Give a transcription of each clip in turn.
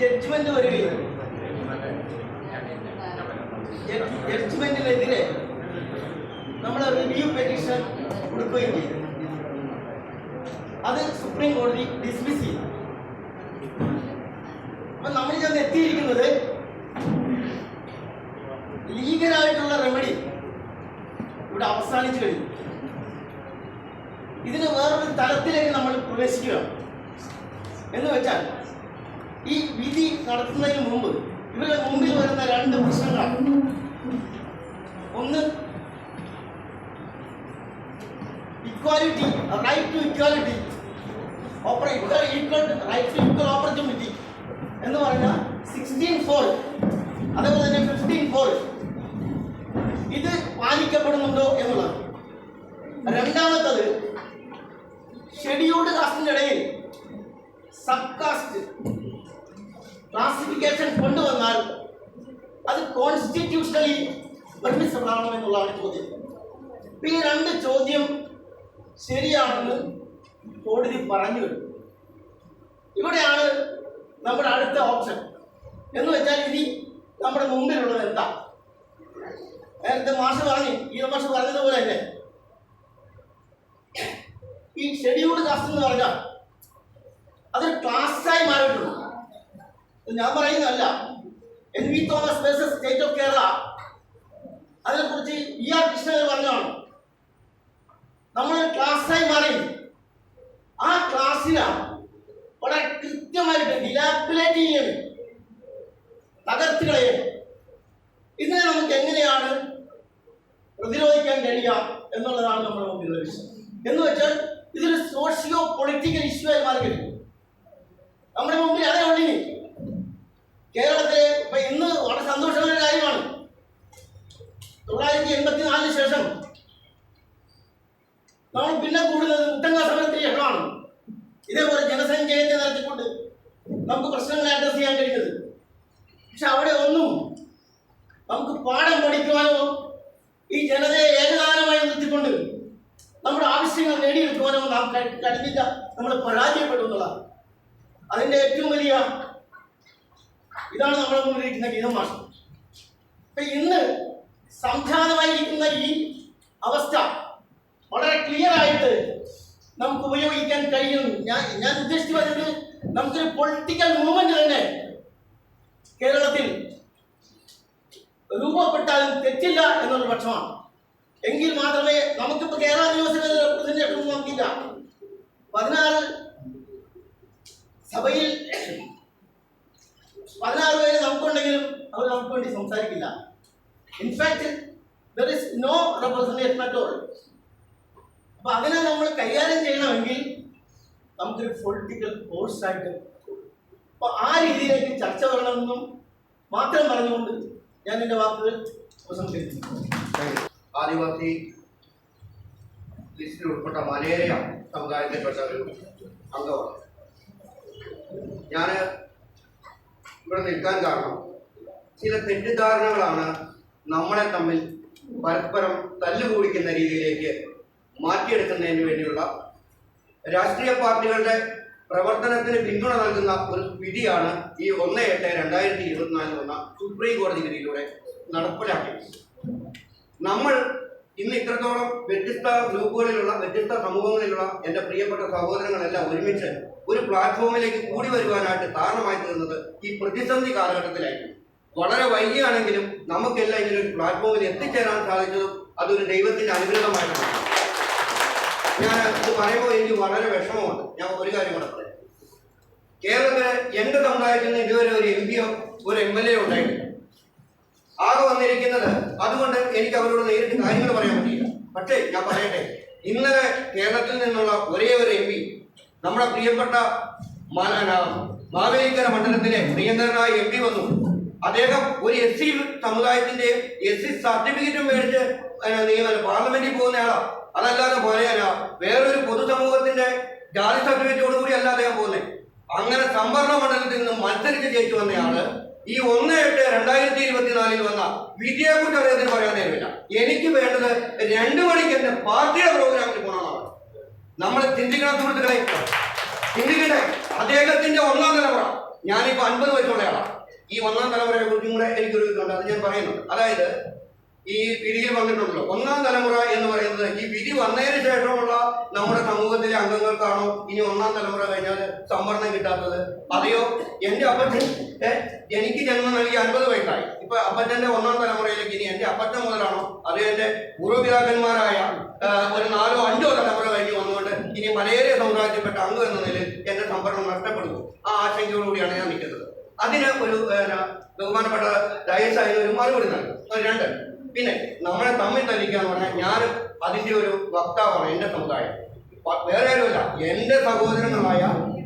Judgement വരികയും ജഡ്ജ്മെന്റിനെതിരെ നമ്മൾ review petition കൊടുക്കുകയും ചെയ്തു. അത് സുപ്രീം കോടതി ഡിസ്മിസ് ചെയ്തു. അപ്പൊ നമ്മൾ ചെന്ന് എത്തിയിരിക്കുന്നത് ലീഗലായിട്ടുള്ള റെമഡി ഇവിടെ അവസാനിച്ചു കഴിഞ്ഞു. ഇതിന് വേറൊരു തലത്തിലേക്ക് നമ്മൾ പ്രവേശിക്കുകയാണ്. എന്ന് വെച്ചാൽ ഈ വിധി നടത്തുന്നതിന് മുമ്പ് ഇവരുടെ മുമ്പിൽ വരുന്ന രണ്ട് പ്രശ്നങ്ങളാണ്. ഒന്ന് equality right to equality opportunity എന്ന് പറഞ്ഞാൽ സിക്സ്റ്റീൻ ഫോർ അതേപോലെ തന്നെ ഫിഫ്റ്റീൻ ഫോർ ഇത് പാലിക്കപ്പെടുന്നുണ്ടോ എന്നുള്ളത് രണ്ടാമത്തത് ഷെഡ്യൂൾഡ് കാസ്റ്റിന്റെ ഇടയിൽ സബ് കാസ്റ്റ് ക്ലാസിഫിക്കേഷൻ കൊണ്ടുവന്നാൽ അത് കോൺസ്റ്റിറ്റ്യൂഷണലി പെർമിസബിൾ ആണോ എന്നുള്ളതാണ് ചോദ്യം. ഈ രണ്ട് ചോദ്യം ശരിയാണെന്ന് കോടതി പറഞ്ഞു വരും. ഇവിടെയാണ് നമ്മുടെ അടുത്ത ഓപ്ഷൻ എന്ന് വെച്ചാൽ ഇനി നമ്മുടെ മുമ്പിലുള്ളത് എന്താ? നേരത്തെ മാഷ് പറഞ്ഞു ഈ മാഷ് പറഞ്ഞതുപോലെ തന്നെ. ഈ ഷെഡ്യൂൾഡ് കാസ്റ്റ് എന്ന് പറഞ്ഞാൽ അതൊരു ക്ലാസ്സായി മാറിയിട്ടുണ്ട്. ഇത് ഞാൻ പറയുന്നതല്ല. N V Thomas versus state of Kerala അതിനെക്കുറിച്ച് ഇ ആർ കൃഷ്ണൻ പറഞ്ഞാണ് നമ്മൾ ക്ലാസ്സായി മാറി. ആ ക്ലാസ്സിലാണ് വളരെ കൃത്യമായിട്ട് ഡിലാപ്പിലേറ്റ് ചെയ്യണം തകർത്ത് കളയണം ഇതിനെ നമുക്ക് എങ്ങനെയാണ് പ്രതിരോധിക്കാൻ കഴിയുക എന്നുള്ളതാണ് നമ്മൾ മുമ്പിലുള്ള വിഷയം. എന്ന് വെച്ചാൽ ഇതൊരു സോഷ്യോ പൊളിറ്റിക്കൽ ഇഷ്യൂ ആയി മാറി കഴിഞ്ഞു നമ്മുടെ മുമ്പിൽ അതേ ഉള്ളിനി കേരളത്തിലെ ഇപ്പൊ ഇന്ന് വളരെ സന്തോഷമുള്ള ഒരു കാര്യമാണ്. തൊള്ളായിരത്തി എൺപത്തിനാലിന് ശേഷം നമ്മൾ പിന്നെ കൂടുന്നത് മുത്തങ്ങ സമരത്തിന് ശേഷമാണ് ഇതേപോലെ ജനസംഖ്യയെ നടത്തിക്കൊണ്ട് നമുക്ക് പ്രശ്നങ്ങളെ അഡ്രസ് ചെയ്യാൻ കഴിഞ്ഞത് പക്ഷെ അവിടെ ഒന്നും നമുക്ക് പാഠം പഠിക്കുവാനോ ഈ ജനതയെ ഏകദാനമായി നിർത്തിക്കൊണ്ട് നമ്മുടെ ആവശ്യങ്ങൾ നേടിയെടുക്കുവാനോ നാം കഴി- കഴിഞ്ഞില്ല. നമ്മൾ പരാജയപ്പെട്ടു എന്നുള്ളതാണ്. അതിന്റെ ഏറ്റവും വലിയ ഇതാണ് നമ്മുടെ മുന്നിലിരിക്കുന്ന ഗീതം മാഷം. അപ്പൊ ഇന്ന് സംഖ്യാതമായിരിക്കുന്ന ഈ അവസ്ഥ വളരെ ക്ലിയർ ആയിട്ട് നമുക്ക് ഉപയോഗിക്കാൻ കഴിയുന്നു ഞാൻ ഞാൻ ഉദ്ദേശിച്ചു വരുന്നത് നമുക്കൊരു പൊളിറ്റിക്കൽ മൂവ്മെന്റ് തന്നെ കേരളത്തിൽ രൂപപ്പെട്ടാലും തെറ്റില്ല എന്നൊരു പക്ഷമാണ്. എങ്കിൽ മാത്രമേ നമുക്കിപ്പോ കേരള നിയമസഭയിൽ നോക്കിയില്ല പതിനാറ് സഭയിൽ പതിനാറ് പേര് നമുക്കുണ്ടെങ്കിലും അവർ നമുക്ക് വേണ്ടി സംസാരിക്കില്ല. In fact no representation at all അപ്പൊ അതിനെ നമ്മൾ കൈകാര്യം ചെയ്യണമെങ്കിൽ നമുക്കൊരു പൊളിറ്റിക്കൽ കോഴ്സ് ആയിട്ട് അപ്പൊ ആ രീതിയിലേക്ക് ചർച്ച വരണമെന്നും മാത്രം പറഞ്ഞുകൊണ്ട് ഞാൻ എന്റെ വാക്കുകൾ ആദിവാസി ലിസ്റ്റിൽ ഉൾപ്പെട്ട മലയേറിയ സമുദായത്തിൽപ്പെട്ട ഒരു അംഗമാണ്. ഞാൻ ഇവിടെ നിൽക്കാൻ കാരണം ചില തെറ്റിദ്ധാരണകളാണ് നമ്മളെ തമ്മിൽ പരസ്പരം തല്ലുകൂടിക്കുന്ന രീതിയിലേക്ക് മാറ്റിയെടുക്കുന്നതിന് വേണ്ടിയുള്ള രാഷ്ട്രീയ പാർട്ടികളുടെ പ്രവർത്തനത്തിന് പിന്തുണ നൽകുന്ന ഒരു വിധിയാണ് ഈ ഒന്ന് എട്ട് രണ്ടായിരത്തി ഇരുപത്തിനാലിൽ വന്ന സുപ്രീം കോടതി വിധിയിലൂടെ നടപ്പിലാക്കിയത്. നമ്മൾ ഇന്ന് ഇത്രത്തോളം വ്യത്യസ്ത ഗ്രൂപ്പുകളിലുള്ള വ്യത്യസ്ത സമൂഹങ്ങളിലുള്ള എന്റെ പ്രിയപ്പെട്ട സഹോദരങ്ങളെല്ലാം ഒരുമിച്ച് ഒരു പ്ലാറ്റ്ഫോമിലേക്ക് കൂടി വരുവാനായിട്ട് കാരണമായി തീർന്നത് ഈ പ്രതിസന്ധി കാലഘട്ടത്തിലായിരുന്നു വളരെ വൈകിയാണെങ്കിലും നമുക്കെല്ലാം ഒരു പ്ലാറ്റ്ഫോമിൽ എത്തിച്ചേരാൻ സാധിച്ചതും അതൊരു ദൈവത്തിന്റെ അനുഗ്രഹമായിട്ടാണ്. ഞാൻ ഇത് പറയുമ്പോൾ എനിക്ക് വളരെ വിഷമമുണ്ട്. ഞാൻ ഒരു കാര്യം കൂടെ പറയാം. കേരളത്തിലെ എന്റെ സമുദായത്തിൽ നിന്ന് ഇതുവരെ ഒരു എം പിയോ ഒരു എം എൽ എ ഉണ്ടായിട്ടില്ല. ആകെ വന്നിരിക്കുന്നത് അതുകൊണ്ട് എനിക്ക് അവരോട് നേരിട്ട് കാര്യങ്ങൾ പറയാൻ പറ്റില്ല പക്ഷേ ഞാൻ പറയട്ടെ ഇന്നലെ കേരളത്തിൽ നിന്നുള്ള ഒരേ ഒരു എം പി നമ്മുടെ പ്രിയപ്പെട്ട മാവേലിക്കര മണ്ഡലത്തിലെ പ്രിയങ്കരനായ എം പി വന്നു. അദ്ദേഹം ഒരു എസ് സി സമുദായത്തിന്റെ എസ് സി സർട്ടിഫിക്കറ്റും മേടിച്ച് നിയമനം നിയമ പാർലമെന്റിൽ പോകുന്നയാളാ. അതല്ലാതെ പോലെയല്ല വേറൊരു പൊതുസമൂഹത്തിന്റെ ജാതി സർട്ടിഫിക്കറ്റോട് കൂടി അല്ല അദ്ദേഹം പോകുന്നത് അങ്ങനെ സംവരണ മണ്ഡലത്തിൽ നിന്ന് മത്സരിച്ച് ജയിച്ചു വന്നയാൾ ഈ ഒന്ന് എട്ട് രണ്ടായിരത്തി ഇരുപത്തിനാലിൽ വന്ന വിധിയെ കുറിച്ച് അദ്ദേഹത്തിന് പറയാൻ നേരമില്ല. എനിക്ക് വേണ്ടത് രണ്ടു മണിക്ക് എന്റെ പാർട്ടിയുടെ പ്രോഗ്രാമിൽ പോകണമെന്നാണ് നമ്മൾ ചിന്തിക്കണം സുഹൃത്തുക്കളെ ചിന്തിക്കട്ടെ. അദ്ദേഹത്തിന്റെ ഒന്നാം തലമുറ. ഞാനിപ്പോ അൻപത് വയസ്സുള്ളയാളാണ് ഈ ഒന്നാം തലമുറയെ കുറിച്ചും കൂടെ എനിക്കൊരു ഇതുണ്ട്. അത് ഞാൻ പറയുന്നുണ്ട് അതായത് ഈ വിധിയിൽ വന്നിട്ടുണ്ടല്ലോ. ഒന്നാം തലമുറ എന്ന് പറയുന്നത് ഈ വിധി വന്നതിന് ശേഷമുള്ള നമ്മുടെ സമൂഹത്തിലെ അംഗങ്ങൾക്കാണോ ഇനി ഒന്നാം തലമുറ കഴിഞ്ഞാൽ സംവരണം കിട്ടാത്തത്? അതെയോ? എന്റെ അപ്പച്ചൻ എനിക്ക് ജന്മം നൽകി അൻപത് വയസ്സായി. ഇപ്പൊ അപ്പച്ചന്റെ ഒന്നാം തലമുറയിലേക്ക് ഇനി എന്റെ അപ്പച്ചൻ മുതലാണോ? അതോ എന്റെ പൂർവപിതാക്കന്മാരായ ഒരു നാലോ അഞ്ചോ തലമുറ കഴിഞ്ഞ് വന്നുകൊണ്ട് ഇനി മലയേറിയ സമുദായത്തിൽപ്പെട്ട അംഗം എന്ന നിലയിൽ എന്റെ സംവരണം നഷ്ടപ്പെടുന്നു. ആ ആശങ്കയോടുകൂടിയാണ് ഞാൻ നിൽക്കുന്നത്. അതിന് ഒരു ബഹുമാനപ്പെട്ട ഡയസ് അതിന് ഒരു മറുപടി നൽകും. രണ്ട്. പിന്നെ നമ്മളെ തമ്മിൽ തല്ലിക്കുക പറഞ്ഞാൽ ഞാനും അതിന്റെ ഒരു വക്താവാണ് എന്റെ സമുദായം. വേറെ ആരുമല്ല എന്റെ സഹോദരങ്ങളായ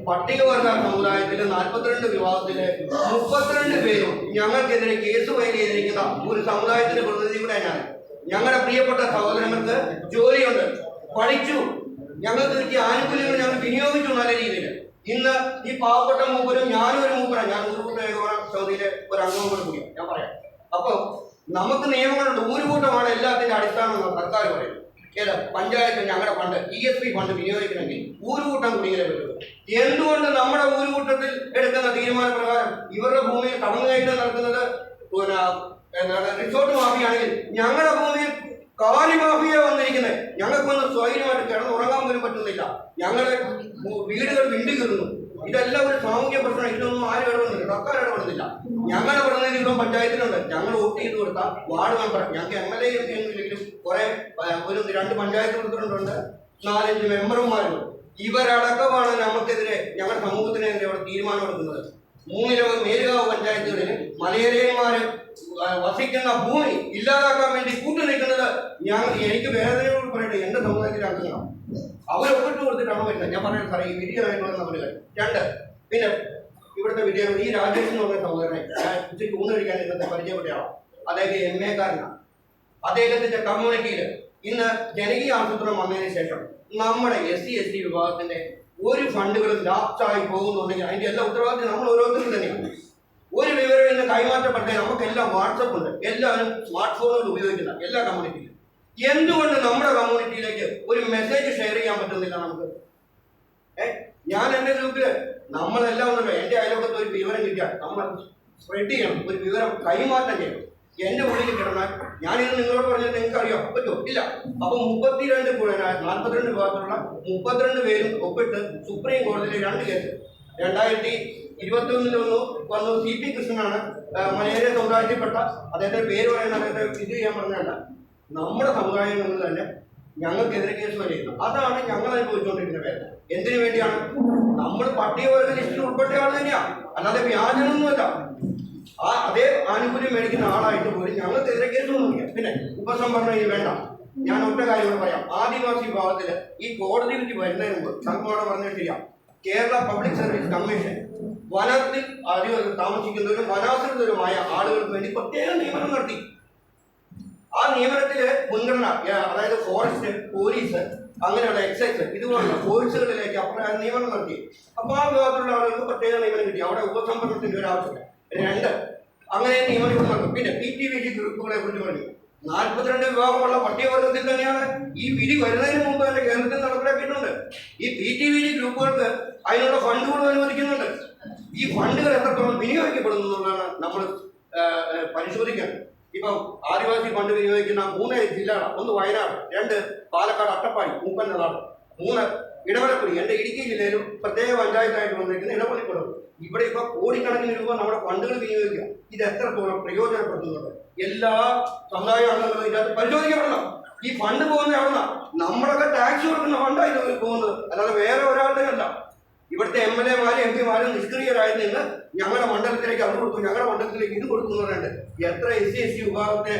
പട്ടികവർഗ സമുദായത്തിലെ നാൽപ്പത്തിരണ്ട് വിഭാഗത്തിലെ മുപ്പത്തിരണ്ട് പേരും ഞങ്ങൾക്കെതിരെ കേസ് ഫയൽ ചെയ്തിരിക്കുന്ന ഒരു സമുദായത്തിന്റെ പ്രതിനിധി കൂടെ ഞാൻ. ഞങ്ങളുടെ പ്രിയപ്പെട്ട സഹോദരങ്ങൾക്ക് ജോലിയുണ്ട്. പഠിച്ചു. ഞങ്ങൾക്ക് കിട്ടിയ ആനുകൂല്യങ്ങൾ ഞങ്ങൾ വിനിയോഗിച്ചു നല്ല രീതിയിൽ. ഇന്ന് ഈ പാവപ്പെട്ട മൂപ്പരും ഞാനും ഒരു മൂപ്പരാണ് ഞാൻ ഒരു ഏകോപന സമിതിയിലെ ഒരു അംഗം കൂടെ കൂടിയാണ് ഞാൻ പറയാം. അപ്പൊ നമുക്ക് നിയമങ്ങളുണ്ട്. ഊരുകൂട്ടമാണ് എല്ലാത്തിന്റെ അടിസ്ഥാനം എന്ന് സർക്കാർ പറയുന്നത്. ഏതാ? പഞ്ചായത്ത് ഞങ്ങളുടെ fund E S P fund വിനിയോഗിക്കണമെങ്കിൽ ഊരുകൂട്ടം കുടിങ്ങനെ വരുന്നത് എന്തുകൊണ്ട് നമ്മുടെ ഊരുകൂട്ടത്തിൽ എടുക്കുന്ന തീരുമാനപ്രകാരം ഇവരുടെ ഭൂമിയിൽ കടന്നുകയറ്റം നടക്കുന്നത്? എന്താണ് റിസോർട്ട് മാഫിയാണെങ്കിൽ ഞങ്ങളുടെ ഭൂമിയിൽ കാലി മാഫിയ വന്നിരിക്കുന്നത്. ഞങ്ങൾക്കൊന്ന് സ്വൈര്യമായിട്ട് കിടന്നുറങ്ങാൻ പോലും പറ്റുന്നില്ല. ഞങ്ങളുടെ വീടുകൾ വിണ്ടു കീറുന്നു ഇതെല്ലാം ഒരു സാമൂഹ്യ പ്രശ്നം. ഇതിലൊന്നും ആരും ഇടപെടുന്നില്ല സർക്കാർ ഇടപെടുന്നില്ല ഞങ്ങൾ ഞങ്ങളുടെ ഇപ്പം പഞ്ചായത്തിലുണ്ട്. ഞങ്ങൾ വോട്ട് ചെയ്ത് കൊടുത്ത വാർഡ് മെമ്പർ ഞങ്ങൾക്ക് എം എൽ എ ഇല്ലെങ്കിലും കുറെ ഒരു രണ്ട് പഞ്ചായത്ത് പ്രസിഡന്റുണ്ട് നാലഞ്ച് മെമ്പർമാരുണ്ട്. ഇവരടക്കമാണ് നമുക്കെതിരെ ഞങ്ങളുടെ സമൂഹത്തിനെതിരെ അവിടെ തീരുമാനമെടുക്കുന്നത് മൂന്നിലവ് മേലുകാവ് പഞ്ചായത്തുകളിൽ മലയേറിയന്മാര് വസിക്കുന്ന ഭൂമി ഇല്ലാതാക്കാൻ വേണ്ടി കൂട്ടു നിൽക്കുന്നത് ഞാൻ എനിക്ക് വേദനയോട് പറയട്ടെ എന്റെ സമുദായത്തിലെ അംഗങ്ങളാണ്. അവരൊപ്പിട്ട് കൊടുത്തിട്ടാണ് വരുന്നത് ഞാൻ പറയുന്നത് സാറേ ഈ വിധിയായിട്ടുള്ള നമ്മുടെ രണ്ട് പിന്നെ ഇവിടുത്തെ വിദ്യാർത്ഥി ഈ രാജേഷ് എന്ന് പറഞ്ഞ സഹോദരനെ ഞാൻ ഉച്ചയ്ക്ക് ഊണ് കഴിക്കാൻ ഇന്നത്തെ പരിചയപ്പെട്ടയാളാണ്. അദ്ദേഹം എം എ കാരനാണ്. അദ്ദേഹത്തിന്റെ കമ്മ്യൂണിറ്റിയിൽ ഇന്ന് ജനകീയ ആസൂത്രണം വന്നതിന് ശേഷം നമ്മുടെ എസ് സി എസ് ടി വിഭാഗത്തിന്റെ ഒരു ഫണ്ടുകളും ലാപ്റ്റായി പോകുന്നുണ്ടെങ്കിൽ അതിന്റെ എല്ലാ ഉത്തരവാദിത്വം നമ്മൾ ഓരോരുത്തരും തന്നെയാണ്. ഒരു വിവരം ഇന്ന് കൈമാറ്റപ്പെട്ടേ നമുക്കെല്ലാം വാട്സപ്പ് ഉണ്ട്. എല്ലാവരും സ്മാർട്ട് ഫോണുകൾ ഉപയോഗിക്കുന്ന എല്ലാ കമ്മ്യൂണിറ്റിയിലും എന്തുകൊണ്ട് നമ്മുടെ കമ്മ്യൂണിറ്റിയിലേക്ക് ഒരു മെസ്സേജ് ഷെയർ ചെയ്യാൻ പറ്റുന്നില്ല നമുക്ക്? ഞാൻ എന്റെ ഗ്രൂപ്പിൽ നമ്മളെല്ലാം ഉണ്ടല്ലോ. എന്റെ അയലോകത്ത് ഒരു വിവരം കിട്ടിയാൽ നമ്മൾ സ്പ്രെഡ് ചെയ്യണം. ഒരു വിവരം കൈമാറ്റം ചെയ്യണം. എന്റെ ഉള്ളിൽ കിടന്നാൽ ഞാനിത് നിങ്ങളോട് പറഞ്ഞാൽ നിങ്ങൾക്ക് അറിയാം പറ്റുമോ ഇല്ല. അപ്പൊ മുപ്പത്തിരണ്ട് നാൽപ്പത്തിരണ്ട് വിഭാഗത്തിലുള്ള മുപ്പത്തിരണ്ട് പേരും ഒപ്പിട്ട് സുപ്രീം കോടതിയിലെ രണ്ട് കേസ്. രണ്ടായിരത്തി ഇരുപത്തി ഒന്നിൽ വന്നു. വന്നു സി പി കൃഷ്ണനാണ്. മലയാളി സമുദായത്തിൽപ്പെട്ട അദ്ദേഹത്തിന്റെ പേര് പറയുന്ന അദ്ദേഹത്തെ ഇത് ചെയ്യാൻ പറഞ്ഞല്ല നമ്മുടെ സമുദായം നിന്ന് തന്നെ ഞങ്ങൾക്കെതിരെ കേസ് വരെയുന്നു അതാണ് ഞങ്ങൾ അനുഭവിച്ചുകൊണ്ടിരിക്കുന്ന വേദന. എന്തിനു വേണ്ടിയാണ്? നമ്മൾ പട്ടികവർഗ ലിസ്റ്റിൽ ഉൾപ്പെട്ട ആൾ തന്നെയാണ് അല്ലാതെ വ്യാജനൊന്നുമല്ല. ആ അതേ ആനുകൂല്യം മേടിക്കുന്ന ആളായിട്ട് പോലും ഞങ്ങൾക്കെതിരെ കേസൊന്നുമില്ല പിന്നെ ഉപസംഹരണം ഇനി വേണ്ട. ഞാൻ ഒറ്റ കാര്യം കൂടെ പറയാം. ആദിവാസി വിഭാഗത്തിൽ ഈ കോടതിയിലേക്ക് വരുന്നതിന് മുമ്പ് സംഘമാണ് പറഞ്ഞിട്ടില്ല. കേരള പബ്ലിക് സർവീസ് കമ്മീഷൻ വനത്തിൽ അധികം താമസിക്കുന്നവരും വനാശ്രിതരുമായ ആളുകൾക്ക് വേണ്ടി പ്രത്യേക നിയമനം നടത്തി. ആ നിയമനത്തിലെ മുൻഗണന അതായത് ഫോറസ്റ്റ് പോലീസ് അങ്ങനെയുള്ള എക്സൈസ് ഇതുപോലുള്ള ഫോഴ്സുകളിലേക്ക് അപ്രകാരം നിയമനം നടത്തി. അപ്പൊ ആ വിഭാഗത്തിലുള്ള ആളുകൾക്ക് പ്രത്യേക നിയമനം കിട്ടി. അവിടെ ഉപസംഹരണത്തിന്റെ ഒരു ആവശ്യമില്ല. രണ്ട് അങ്ങനെ നിയമനം ഇവിടെ നടക്കും പിന്നെ പി ടി വി ഡി ഗ്രൂപ്പുകളെ കുറിച്ച് പറഞ്ഞു. നാൽപ്പത്തിരണ്ട് വിഭാഗമുള്ള പട്ടികവർഗത്തിൽ തന്നെയാണ് ഈ വിധി വരുന്നതിന് മുമ്പ് തന്നെ കേരളത്തിൽ നടപ്പിലാക്കിയിട്ടുണ്ട്. ഈ പി ടി വി ഡി ഗ്രൂപ്പുകൾക്ക് അതിനുള്ള ഫണ്ടുകൾ അനുവദിക്കുന്നുണ്ട്. ഈ ഫണ്ടുകൾ എത്രത്തോളം വിനിയോഗിക്കപ്പെടുന്നു എന്നുള്ളതാണ് നമ്മൾ പരിശോധിക്കുന്നത് ഇപ്പം ആദിവാസി ഫണ്ട് വിനിയോഗിക്കുന്ന മൂന്ന് ജില്ലകളാണ്. ഒന്ന് വയനാട് രണ്ട് പാലക്കാട് അട്ടപ്പാടി മൂപ്പന്നനാട് മൂന്ന് ഇടവലക്കുടി എന്റെ ഇടുക്കി ജില്ലയിലും പ്രത്യേക പഞ്ചായത്തായിട്ട് വന്നിരിക്കുന്ന ഇടപള്ളിക്കുടം ഇവിടെ ഇപ്പൊ കോടിക്കണക്കിന് രൂപ നമ്മുടെ ഫണ്ടുകൾ വിനിയോഗിക്കുക. ഇത് എത്രത്തോളം പ്രയോജനപ്പെടുത്തുന്നുണ്ട്? എല്ലാ സമുദായ അംഗങ്ങളും ഇതിനകത്ത് പരിശോധിക്കപ്പെടണം. ഈ ഫണ്ട് പോകുന്ന എവിടുന്ന? നമ്മളൊക്കെ ടാക്സ് കൊടുക്കുന്ന ഫണ്ടായി പോകുന്നത്. അല്ലാതെ വേറെ ഒരാളുടെ അല്ല ഇവിടുത്തെ എം എൽ എമാരും എം പിമാരും നിഷ്ക്രിയരായി നിന്ന് ഞങ്ങളുടെ മണ്ഡലത്തിലേക്ക് അത് കൊടുക്കും. ഞങ്ങളുടെ മണ്ഡലത്തിലേക്ക് ഇത് കൊടുക്കുന്നവരുണ്ട്. എത്ര എസ് സി എസ് ടി വിഭാഗത്തെ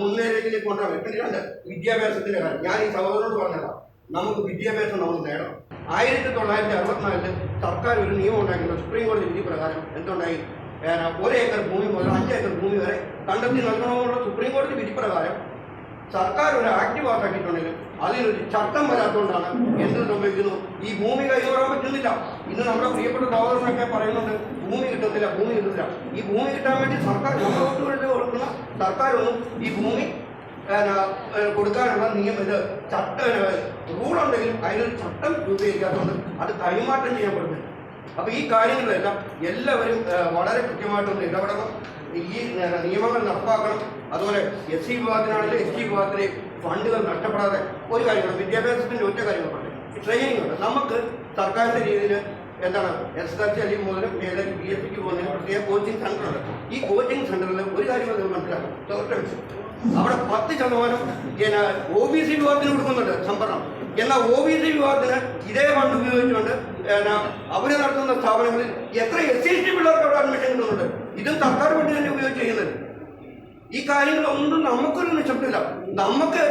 മുൻനിരയിലേക്ക് കൊണ്ടുവരാൻ വിദ്യാഭ്യാസത്തിന്റെ കാര്യം. ഞാൻ ഈ സഹോദരനോട് പറഞ്ഞതാണ് നമുക്ക് വിദ്യാഭ്യാസം നമ്മൾ നേടണം. ആയിരത്തി തൊള്ളായിരത്തി അറുപത്തിനാലിൽ സർക്കാർ ഒരു നിയമം ഉണ്ടാക്കിയത് സുപ്രീം കോടതി വിധി പ്രകാരം എന്തുണ്ടായി? ഒരു ഏക്കർ ഭൂമി മുതൽ അഞ്ച് ഏക്കർ ഭൂമി വരെ കണ്ടെത്തി നൽകണമെന്നുള്ള സുപ്രീം കോടതി വിധി പ്രകാരം സർക്കാർ ഒരു ആക്ട് പാസ്സാക്കിയിട്ടുണ്ടെങ്കിലും അതിനൊരു ചട്ടം വരാത്തതുകൊണ്ടാണ് എന്ത് സംഭവിക്കുന്നു? ഈ ഭൂമി കൈമാറാൻ പറ്റുന്നില്ല. ഇന്ന് നമ്മുടെ പ്രിയപ്പെട്ട സഹോദരനൊക്കെ പറയുന്നുണ്ട് ഭൂമി കിട്ടുന്നില്ല ഭൂമി കിട്ടുന്നില്ല ഈ ഭൂമി കിട്ടാൻ വേണ്ടി സർക്കാർ നമ്മുടെ കൊടുക്കുന്ന സർക്കാരൊന്നും ഈ ഭൂമി കൊടുക്കാനുള്ള നിയമം ഇത് ചട്ട റൂളുണ്ടെങ്കിലും അതിനൊരു ചട്ടം രൂപീകരിക്കാത്തതുകൊണ്ട് അത് കൈമാറ്റം ചെയ്യാൻ പറ്റുന്നില്ല അപ്പൊ ഈ കാര്യങ്ങളെല്ലാം എല്ലാവരും വളരെ കൃത്യമായിട്ടൊന്ന് ഇടപെടണം. ഈ നിയമങ്ങൾ നടപ്പാക്കണം. അതുപോലെ എസ് സി വിഭാഗത്തിനാണെങ്കിലും എസ് ടി വിഭാഗത്തിലെ ഫണ്ടുകൾ നഷ്ടപ്പെടാതെ ഒരു കാര്യങ്ങൾ വിദ്യാഭ്യാസത്തിന്റെ ഒറ്റ കാര്യങ്ങളുണ്ട് ട്രെയിനിങ് ഉണ്ട്. നമുക്ക് സർക്കാരിന്റെ രീതിയിൽ എന്താണ് എസ് ആർ സി അല്ലെങ്കിൽ മുതൽ മേലെ ബി എസ് സിക്ക് പോകുന്നതിന് പ്രത്യേക കോച്ചിങ് സെന്റർ ഉണ്ട്. ഈ കോച്ചിങ് സെന്ററിൽ ഒരു കാര്യം മനസ്സിലാക്കണം. തൊട്ടടുത്ത് അവിടെ പത്ത് ശതമാനം ഒ ബി സി വിഭാഗത്തിന് കൊടുക്കുന്നുണ്ട് സംഭരണം. എന്നാൽ ഒ ബി സി വിഭാഗത്തിന് ഇതേ ഫണ്ട് ഉപയോഗിച്ചുകൊണ്ട് അവർ നടത്തുന്ന സ്ഥാപനങ്ങളിൽ എത്ര എസ് സി എസ് ടി പിള്ളേർക്ക് അവിടെ അഡ്മിഷൻ കിട്ടുന്നുണ്ട്. ഇതും സർക്കാർ ഫണ്ട് തന്നെ ഉപയോഗിച്ച് ചെയ്യുന്നത്. ഈ കാര്യങ്ങളൊന്നും നമുക്കൊരു നിശബ്ദമില്ല നമുക്ക്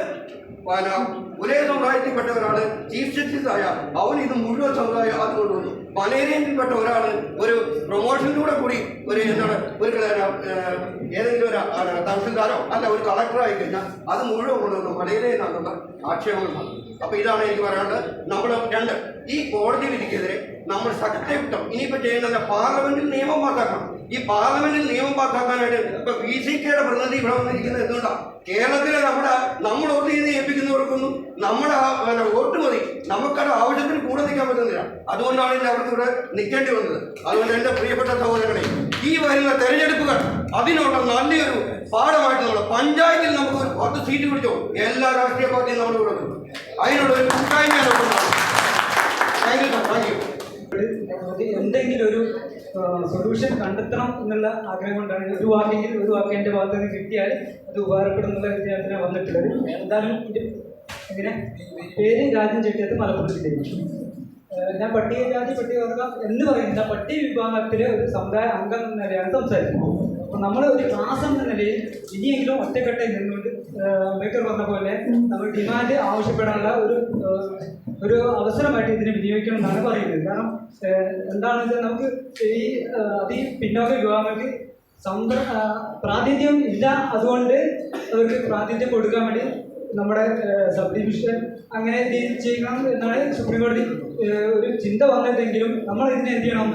ഒരേ സമുദായത്തിൽപ്പെട്ട ഒരാൾ ചീഫ് ജസ്റ്റിസ് ആയ അവൻ ഇത് മുഴുവൻ സമുദായം അത് കൊണ്ടുവന്നു. മലേറിയയിൽപ്പെട്ട ഒരാൾ ഒരു പ്രൊമോഷനിലൂടെ കൂടി ഒരു എന്താണ് ഒരു ഏതെങ്കിലും ഒരു തഹസിൽദാരോ അല്ല ഒരു കളക്ടറോ ആയി കഴിഞ്ഞാൽ അത് മുഴുവൻ കൊണ്ടുവന്നു നടത്തുന്ന ആക്ഷേപങ്ങൾ അപ്പൊ ഇതാണ് എനിക്ക് പറയാനുള്ളത്. നമ്മൾ രണ്ട് ഈ കോടതി വിധിക്കെതിരെ നമ്മൾ ശക്തിയുക്തം ഇനിയിപ്പോ ചെയ്യുന്നത് പാർലമെന്റിൽ നിയമം പാസ്സാക്കണം ഈ പാർലമെന്റിൽ നിയമം പാസ്സാക്കാനായിട്ട് ഇപ്പൊ ബി സി കെയുടെ പ്രതിനിധി ഇവിടെ വന്നിരിക്കുന്നത് എന്തുകൊണ്ടാണ് കേരളത്തിലെ നമ്മുടെ നമ്മൾ വോട്ട് ചെയ്ത് ഏൽപ്പിക്കുന്നവർക്കൊന്നും നമ്മുടെ വോട്ട് മതി. നമുക്കത് ആവശ്യത്തിന് കൂടെ നിൽക്കാൻ പറ്റുന്നില്ല. അതുകൊണ്ടാണ് ഇന്ന് അവർക്ക് ഇവിടെ നിൽക്കേണ്ടി വന്നത്. അതുകൊണ്ട് എന്റെ പ്രിയപ്പെട്ട സഹോദരങ്ങളെ ഈ വരുന്ന തെരഞ്ഞെടുപ്പുകൾ അതിനുള്ള നല്ലൊരു പാഠമായിട്ട് നമ്മൾ പഞ്ചായത്തിൽ നമുക്ക് ഒരു പത്ത് സീറ്റ് പിടിച്ചോ? എല്ലാ രാഷ്ട്രീയ പാർട്ടിയും നമ്മൾ കൊടുക്കും അതിനുള്ള ഒരു കൂട്ടായ്മ താങ്ക് യു താങ്ക് യു എന്തെങ്കിലും ഒരു സൊല്യൂഷൻ കണ്ടെത്തണം എന്നുള്ള ആഗ്രഹം കൊണ്ടാണ് ഒരു വാക്കെങ്കിൽ ഒരു വാക്ക് എന്റെ ഭാഗത്ത് നിന്ന് കിട്ടിയാൽ അത് ഉപകാരപ്പെടും എന്നുള്ള വിദ്യാർത്ഥിനെ വന്നിട്ടുള്ളത്. എന്തായാലും ഇങ്ങനെ പേര് രാജ്യം ചെട്ടിയത് മലപ്പുറം ജില്ലയിൽ പട്ടിക ഞാൻ പട്ടികജാതി പട്ടികവർഗം എന്ന് പറയുന്ന പട്ടിക വിഭാഗത്തിലെ ഒരു സമുദായ അംഗം എന്ന നിലയാണ് സംസാരിക്കുന്നത്. നമ്മൾ ഒരു ക്ലാസ് എന്ന നിലയിൽ ഇനിയെങ്കിലും ഒറ്റക്കെട്ടെ നിന്നുകൊണ്ട് മേക്കർ പറഞ്ഞ പോലെ നമ്മൾ ഡിമാൻഡ് ആവശ്യപ്പെടാനുള്ള ഒരു ഒരു അവസരമായിട്ട് ഇതിനെ വിനിയോഗിക്കണം എന്നാണ് പറയുന്നത്. കാരണം എന്താണ് എന്താണെന്ന് വെച്ചാൽ നമുക്ക് ഈ അതി പിന്നോക്ക വിഭാഗങ്ങൾക്ക് സന്ദ പ്രാതിനിധ്യം ഇല്ല അതുകൊണ്ട് അവർക്ക് പ്രാതിനിധ്യം കൊടുക്കാൻ വേണ്ടി നമ്മുടെ സബ് ഡിവിഷൻ അങ്ങനെ ചെയ്യണം എന്നാണ് സുപ്രീം കോടതി ഒരു ചിന്ത വന്നിട്ടെങ്കിലും നമ്മൾ ഇതിനെ എന്ത് ചെയ്യണം?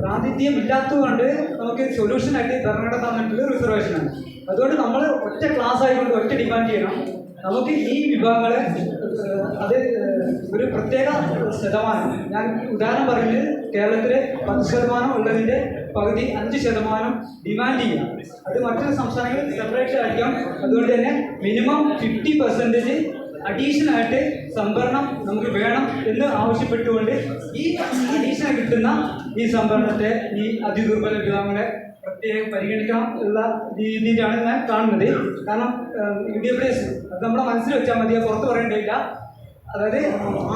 പ്രാതിനിധ്യം ഇല്ലാത്തതുകൊണ്ട് നമുക്ക് സൊല്യൂഷൻ ആയിട്ട് ഭരണഘടന തന്നിട്ടുള്ള റിസർവേഷനാണ് അതുകൊണ്ട് നമ്മൾ ഒറ്റ ക്ലാസ് ആയിക്കൊണ്ട് ഒറ്റ ഡിമാൻഡ് ചെയ്യണം. നമുക്ക് ഈ വിഭാഗങ്ങളെ അത് ഒരു പ്രത്യേക ശതമാനം. ഞാൻ ഉദാഹരണം പറഞ്ഞത് കേരളത്തിലെ പത്ത് ശതമാനം ഉള്ളതിന്റെ പകുതി അഞ്ച് ശതമാനം ഡിമാൻഡ് ആണ്. അത് മറ്റൊരു സംസ്ഥാനങ്ങളിൽ സെപ്പറേറ്റ് ആയിരിക്കാം അതുകൊണ്ട് തന്നെ മിനിമം ഫിഫ്റ്റി പെർസെന്റേജ് അഡീഷണൽ ആയിട്ട് സംഭരണം നമുക്ക് വേണം എന്ന് ആവശ്യപ്പെട്ടുകൊണ്ട് ഈ അഡീഷണൽ കിട്ടുന്ന ഈ സംഭരണത്തെ ഈ അതിദുർബല വിഭാഗങ്ങളെ പ്രത്യേകം പരിഗണിക്കണം ഉള്ള രീതിയിലാണ് ഞാൻ കാണുന്നത്. കാരണം വിദ്യാഭ്യാസം അത് നമ്മുടെ മനസ്സിൽ വെച്ചാൽ മതി പുറത്ത് പറയേണ്ടതില്ല. അതായത്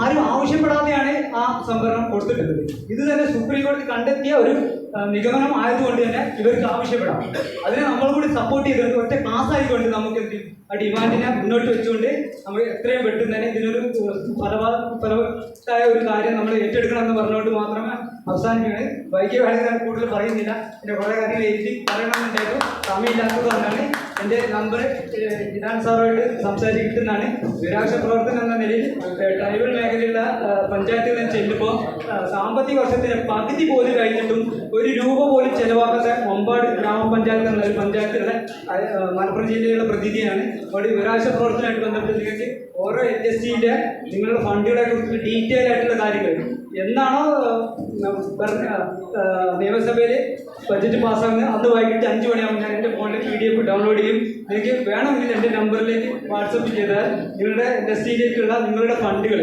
ആരും ആവശ്യപ്പെടാതെയാണ് ആ സംവരണം കൊടുത്തിട്ടുള്ളത്. ഇത് തന്നെ സുപ്രീം കോടതി കണ്ടെത്തിയ ഒരു നിഗമനം ആയതുകൊണ്ട് തന്നെ ഇവർക്ക് ആവശ്യപ്പെടാം. അതിനെ നമ്മൾ കൂടി സപ്പോർട്ട് ചെയ്തുകൊണ്ട് ഒറ്റ ക്ലാസ് ആയിക്കൊണ്ട് നമുക്ക് എന്ത്? ആ ഡിമാൻഡിനെ മുന്നോട്ട് വെച്ചുകൊണ്ട് നമ്മൾ എത്രയും പെട്ടെന്ന് തന്നെ ഇതിനൊരു ഫലവാ ഫലവത്തായ ഒരു കാര്യം നമ്മൾ ഏറ്റെടുക്കണം എന്ന് പറഞ്ഞുകൊണ്ട് മാത്രമേ അവസാനിക്കുന്നത് വൈകിയ വേണമെങ്കിൽ കൂടുതൽ പറയുന്നില്ല. എന്റെ കുറേ കാര്യങ്ങൾ എഴുതി പറയണമെന്നുണ്ടായിരുന്നു. സമയമില്ലാത്തത് കൊണ്ടാണ് എന്റെ നമ്പർ ഇനാൻ സാറുമായിട്ട് സംസാരിക്കുന്നതാണ്. ദുരാശ പ്രവർത്തനം എന്ന നിലയിൽ ട്രൈബൽ മേഖലയിലുള്ള പഞ്ചായത്തിൽ നിന്ന് ചെല്ലുമ്പോൾ സാമ്പത്തിക വർഷത്തിന് പകുതി പോലും കഴിഞ്ഞിട്ടും ഒരു രൂപ പോലും ചെലവാക്കാത്ത മമ്പാട് ഗ്രാമപഞ്ചായത്ത് എന്നൊരു പഞ്ചായത്തിലുള്ള മലപ്പുറം ജില്ലയിലുള്ള പ്രതിനിധിയാണ്. അവിടെ ദുരാശ പ്രവർത്തനമായിട്ട് ബന്ധപ്പെട്ട് നിങ്ങൾക്ക് ഓരോ എൽ എസ് ടിയുടെ നിങ്ങളുടെ ഫണ്ടുകളെ കുറിച്ച് ഡീറ്റെയിൽ ആയിട്ടുള്ള കാര്യങ്ങൾ. എന്നാണോ നിയമസഭയിൽ ബജറ്റ് പാസ്സാകുന്നത് അന്ന് വൈകിട്ട് അഞ്ച് മണിയാകുമ്പോൾ ഞാൻ എന്റെ ഫോണിൽ പി ഡി എഫ് ഡൗൺലോഡ് ചെയ്യും. നിങ്ങൾക്ക് വേണമെങ്കിൽ എന്റെ നമ്പറിലേക്ക് വാട്സപ്പ് ചെയ്താൽ നിങ്ങളുടെ ഇൻഡസ്ട്രിയിലേക്കുള്ള നിങ്ങളുടെ ഫണ്ടുകൾ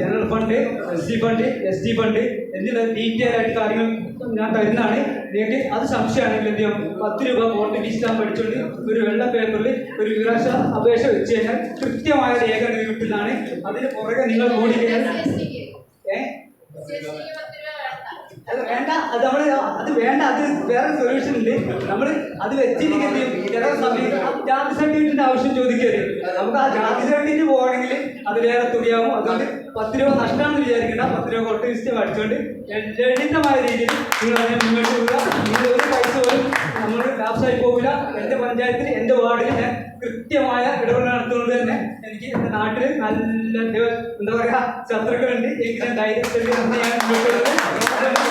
general fund S C fund S T fund എന്നുള്ള ഡീറ്റെയിൽ ആയിട്ട് കാര്യങ്ങൾ ഞാൻ തരുന്നതാണ്. നിങ്ങൾക്ക് അത് സംശയമാണെങ്കിൽ എന്ത് ചെയ്യാം? പത്ത് രൂപ വോട്ട് സ്റ്റാമ്പ് പഠിച്ചുകൊണ്ട് ഒരു വെള്ള പേപ്പറിൽ ഒരു വിവരാശ അപേക്ഷ വെച്ച് കഴിഞ്ഞാൽ കൃത്യമായ രേഖ കിട്ടുന്നതാണ്. അതിന് പുറകെ നിങ്ങൾ ഓടിക്കഴിഞ്ഞാൽ ഏഹ് അത് വേണ്ട അത് നമ്മൾ അത് വേണ്ട അത് വേറെ സൊല്യൂഷൻ ഉണ്ട്. നമ്മൾ അത് വെച്ചിരിക്കുന്നത് ആവശ്യം ചോദിക്കരുത്. നമുക്ക് ആ ജാതി സർട്ടിഫിക്കറ്റ് പോകണമെങ്കിൽ അത് വേറെ തുകയാവും അതുകൊണ്ട് പത്ത് രൂപ നഷ്ടമാണെന്ന് വിചാരിക്കേണ്ട. പത്ത് രൂപ കുറച്ച് വിസ്റ്റ് അടിച്ചുകൊണ്ട് ലളിതമായ രീതിയിൽ നിങ്ങൾ അതിനെ മുന്നോട്ട് പോവുക നിങ്ങൾ ഒരു പൈസ പോലും നമ്മൾ ലാപ്സായി പോകില്ല എന്റെ പഞ്ചായത്തിൽ എന്റെ വാർഡിൽ ഞാൻ കൃത്യമായ ഇടപെടൽ നടത്തുന്നത് തന്നെ നാട്ടിൽ നല്ല എന്താ പറയാ ശത്രുക്കളുണ്ട് എനിക്ക് ധൈര്യത്തിൽ ഞാൻ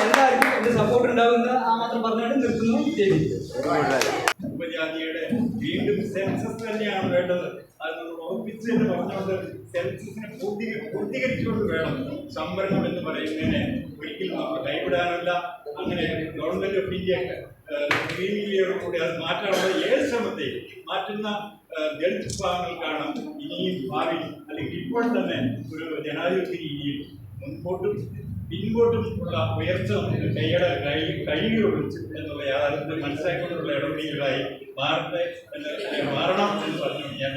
എല്ലാവർക്കും എന്റെ സപ്പോർട്ട് ഉണ്ടാവുന്ന ആ മാത്രം പറഞ്ഞുകൊണ്ട് നിർത്തുന്നു. വീണ്ടും സെൻസസ് തന്നെയാണ് വേണ്ടത്. അത് നമ്മൾ ഉറപ്പിച്ച് എന്ന് പറഞ്ഞുകൊണ്ട് സെൻസസിനെ പൂർത്തീ പൂർത്തീകരിച്ചുകൊണ്ട് വേണം സംവരണം എന്ന് പറയുന്നതിനെ ഒരിക്കലും നമുക്ക് കൈവിടാനല്ല. അങ്ങനെ ഗവൺമെന്റ് ഓഫ് ഇന്ത്യ കൂടി അത് മാറ്റാനുള്ള ഏത് ശ്രമത്തെയും മാറ്റുന്ന ദളിത് വിഭാഗങ്ങൾക്കാണ് ഇനിയും ഭാവി അല്ലെങ്കിൽ ഇപ്പോൾ തന്നെ ഒരു ജനാധിപത്യ രീതിയിൽ മുൻപോട്ടും പിൻപോട്ടും ഉള്ള ഉയർച്ച നമുക്ക് കൈയുടെ കൈ കഴിയുകയുള്ളൂ എന്നുള്ള യാഥാർത്ഥ്യത്തെ മനസ്സിലാക്കിക്കൊണ്ടുള്ള ഇടപെടലുകളായി മാറട്ടെ മാറണം എന്ന് പറഞ്ഞു ഞാൻ